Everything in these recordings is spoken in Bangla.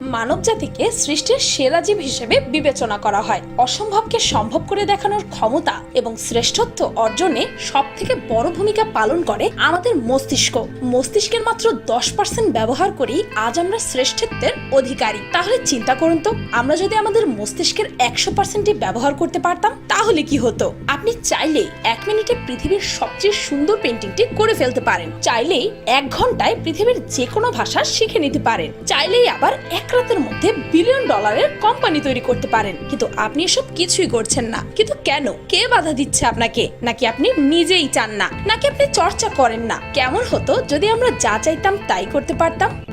মানব জাতিকে সৃষ্টির সেরা জীব হিসেবে বিবেচনা করা হয়। অসম্ভবকে সম্ভব করে দেখানোর ক্ষমতা এবং শ্রেষ্ঠত্ব অর্জনে সব থেকে বড় ভূমিকা পালন করে আমাদের মস্তিষ্ক। মস্তিষ্কের মাত্র দশ পার্সেন্ট ব্যবহার করি আজ আমরা শ্রেষ্ঠত্বের অধিকারী। তাহলে চিন্তা করুন তো, আমরা যদি আমাদের মস্তিষ্কের একশো পার্সেন্টই ব্যবহার করতে পারতাম, তাহলে কি হতো? আপনি চাইলে এক মিনিটে পৃথিবীর সবচেয়ে সুন্দর পেন্টিংটি করে ফেলতে পারেন। চাইলেই এক ঘন্টায় পৃথিবীর যে কোনো ভাষা শিখে নিতে পারেন। চাইলেই আবার এক রাতের মধ্যে বিলিয়ন ডলারের কোম্পানি তৈরি করতে পারেন। কিন্তু আপনি এসব কিছুই করছেন না। কিন্তু কেন? কে বাধা দিচ্ছে আপনাকে? নাকি আপনি নিজেই চান না? নাকি আপনি চর্চা করেন না? কেমন হতো যদি আমরা যা চাইতাম তাই করতে পারতাম?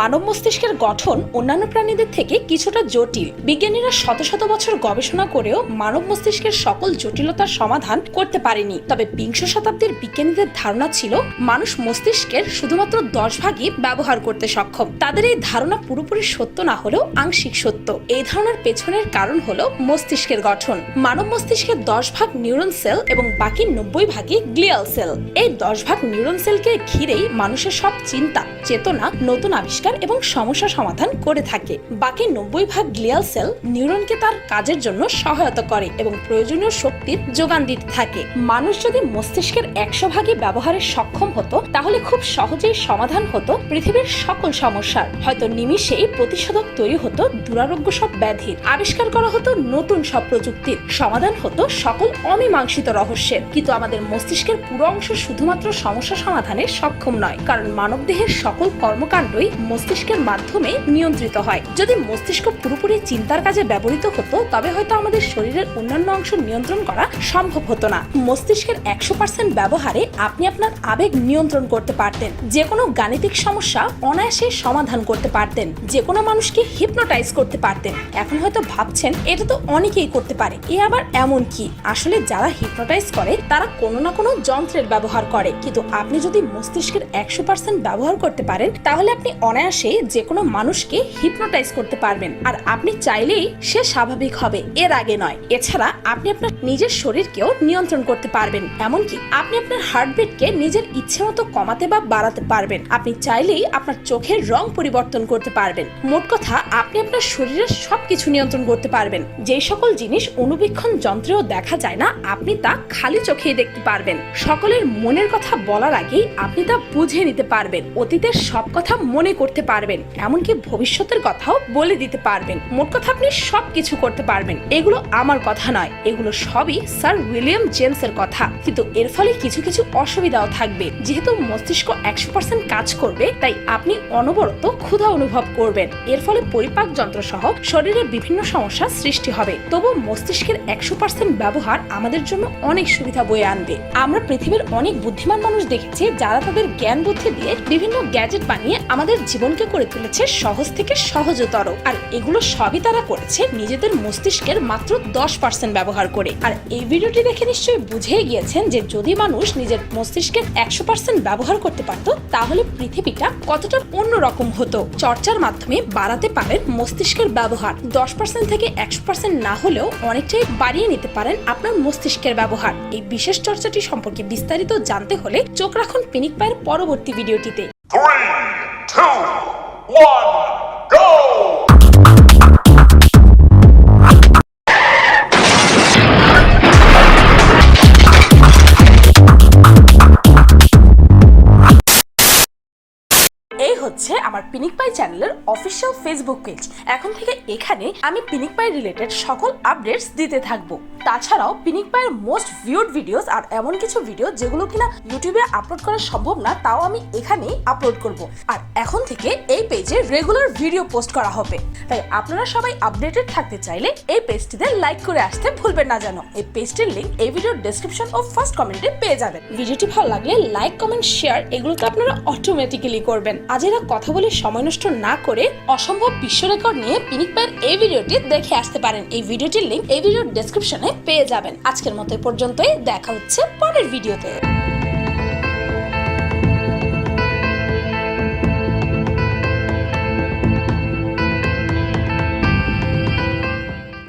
মানব মস্তিষ্কের গঠন অন্যান্য প্রাণীদের থেকে কিছুটা জটিল। বিজ্ঞানীরা শত শত বছর গবেষণা করেও মানব মস্তিষ্কের সকল জটিলতার সমাধান করতে পারেনি। তবে বিংশ শতাব্দীর বিজ্ঞানীদের ধারণা ছিল, মানুষ মস্তিষ্কের শুধুমাত্র দশ ভাগই ব্যবহার করতে সক্ষম। তাদের এই ধারণা পুরোপুরি সত্য না হলেও আংশিক সত্য। এই ধারণার পেছনের কারণ হলো মস্তিষ্কের গঠন। মানব মস্তিষ্কের দশ ভাগ নিউরন সেল এবং বাকি নব্বই ভাগই গ্লিয়াল সেল। এই দশ ভাগ নিউরন সেলকে ঘিরেই মানুষের সব চিন্তা, চেতনা নতুন আবিষ্কার এবং সমস্যা সমাধান করে থাকে। বাকি নব্বই ভাগ গ্লিয়াল সেল নিউরনকে তার কাজের জন্য সহায়তা করে এবং প্রয়োজনীয় শক্তির যোগান দিতে থাকে। মানুষ যদি মস্তিষ্কের একশো ভাগই ব্যবহারে সক্ষম হতো, তাহলে খুব সহজেই সমাধান হতো পৃথিবীর সকল সমস্যার। হয়তো নিমিষেই প্রতিষেধক তৈরি হতো দুরারোগ্য সব ব্যাধির। আবিষ্কার করা হতো নতুন সব প্রযুক্তির। সমাধান হতো সকল অমীমাংসিত রহস্যের। কিন্তু আমাদের মস্তিষ্কের পুরো অংশ শুধুমাত্র সমস্যা সমাধানে সক্ষম নয়, কারণ মানবদেহের সকল কর্মকাণ্ডই মস্তিষ্কের মাধ্যমে নিয়ন্ত্রিত হয়। যদি মস্তিষ্ক পুরোপুরি চিন্তার কাজে ব্যবহৃত হতো, তবে হয়তো আমাদের শরীরের অন্যান্য অংশ নিয়ন্ত্রণ করা সম্ভব হতো না। মস্তিষ্কের একশো পার্সেন্ট ব্যবহারে আপনি আপনার আবেগ নিয়ন্ত্রণ করতে পারতেন। যে কোনো গাণিতিক সমস্যা অনায়াসে সমাধান করতে পারতেন। যে কোনো মানুষকে হিপনোটাইজ করতে পারতেন। এখন হয়তো ভাবছেন, এটা তো অনেকেই করতে পারে। এ আবার এমন কি? আসলে যারা হিপনোটাইজ করে, তারা কোনো না কোনো যন্ত্রের ব্যবহার করে। কিন্তু আপনি যদি মস্তিষ্কের একশো পার্সেন্ট ব্যবহার করতে পারেন, তাহলে আপনি অনায়াসে যে কোনো মানুষকে হিপনোটাইজ করতে পারবেন। আর আপনি চাইলেই সে স্বাভাবিক হবে, এর আগে নয়। এছাড়া আপনি আপনার নিজের শরীরকেও নিয়ন্ত্রণ করতে পারবেন। এমনকি আপনি আপনার হার্টবিটকে নিজের ইচ্ছে মতো কমাতে বা বাড়াতে পারবেন। আপনি চাইলেই আপনার চোখের রং পরিবর্তন করতে পারবেন। মোট কথা, আপনি আপনার শরীরের সবকিছু নিয়ন্ত্রণ করতে পারবেন। যে সকল জিনিস অনুবীক্ষণ যন্ত্রেও দেখা যায় না, আপনি তা খালি চোখেই দেখতে পারবেন। সকলের মনের কথা বলার আগেই আপনি তা বুঝে নিতে পারবেন। অতীতের সব কথা মনে করতে পারবেন। এমনকি ভবিষ্যতের কথাও বলে দিতে পারবেন। মোট কথা আপনি সবকিছু করতে পারবেন। এগুলো আমার কথা নয়। এগুলো সবই স্যার উইলিয়াম জেমসের কথা। কিন্তু এর ফলে কিছু কিছু অসুবিধাও থাকবে। যেহেতু মস্তিষ্ক একশো পার্সেন্ট কাজ করবে, তাই আপনি অনবরত ক্ষুধা অনুভব করবেন। এর ফলে পরিপাক যন্ত্র সহ শরীরে বিভিন্ন সমস্যা সৃষ্টি হবে। তবু মস্তিষ্কের একশো পার্সেন্ট ব্যবহার আমাদের জন্য অনেক সুবিধা বয়ে আনবে। আমরা পৃথিবীর অনেক বুদ্ধিমান মানুষ দেখেছি, যারা তাদের জ্ঞান বুদ্ধি দিয়ে বিভিন্ন গ্যাজেট বানিয়ে আমাদের জীবনকে করে তুলেছে সহজ থেকে সহজতর। আর এগুলো সবই তারা করেছে নিজেদের মস্তিষ্কের মাত্র দশ পার্সেন্ট ব্যবহার করে। আর এই ভিডিওটি দেখে নিশ্চয়ই বুঝে গিয়েছেন যে যদি মানুষ নিজের মস্তিষ্কের একশো পার্সেন্ট ব্যবহার করতে পারত, তাহলে পৃথিবীটা কতটা অন্যরকম হতো। চর্চার মাধ্যমে বাড়াতে পারেন মস্তিষ্কের ব্যবহার। দশ পার্সেন্ট থেকে একশো পার্সেন্ট না হলেও অনেকটাই বাড়িয়ে নিতে পারেন আপনার মস্তিষ্কের ব্যবহার। এই বিশেষ চর্চাটি সম্পর্কে বিস্তারিত জানতে হলে চোখ রাখুন পিনিক পায়ের পরবর্তী ভিডিওটিতে। Two, one, go! পাই চ্যানেলের অফিসিয়াল ফেসবুক পেজ এখন থেকে এখানে আমি পিনিক পাই রিলেটেড সকল আপডেটস দিতে থাকব। তাছাড়াও পিনিক পাইয়ের মোস্ট ভিউড ভিডিওস আর এমন কিছু ভিডিও যেগুলো কিনা ইউটিউবে আপলোড করা সম্ভব না, তাও আমি এখানেই আপলোড করব। আর এখন থেকে এই পেজে রেগুলার ভিডিও পোস্ট করা হবে। তাই আপনারা সবাই আপডেটেড থাকতে চাইলে এই পেজটিতে লাইক করে আসতে ভুলবেন না যেন। এই পেজটির লিঙ্ক এই ভিডিওর ডেসক্রিপশন ও ফার্স্ট কমেন্টে পেয়ে যাবেন। ভিডিওটি ভালো লাগলে লাইক কমেন্ট শেয়ার এগুলো তো আপনারা অটোমেটিক্যালি করবেন। আজ এরা কথা বলে সময় নষ্ট না করে অসম্ভব বিশ্ব রেকর্ড নিয়ে পিনিক পায়ের এই ভিডিওটি দেখে আসতে পারেন। এই ভিডিওটির লিঙ্ক এই ভিডিওর ডেসক্রিপশনে পেয়ে যাবেন। আজকের মতো পর্যন্তই। দেখা হচ্ছে পরের ভিডিওতে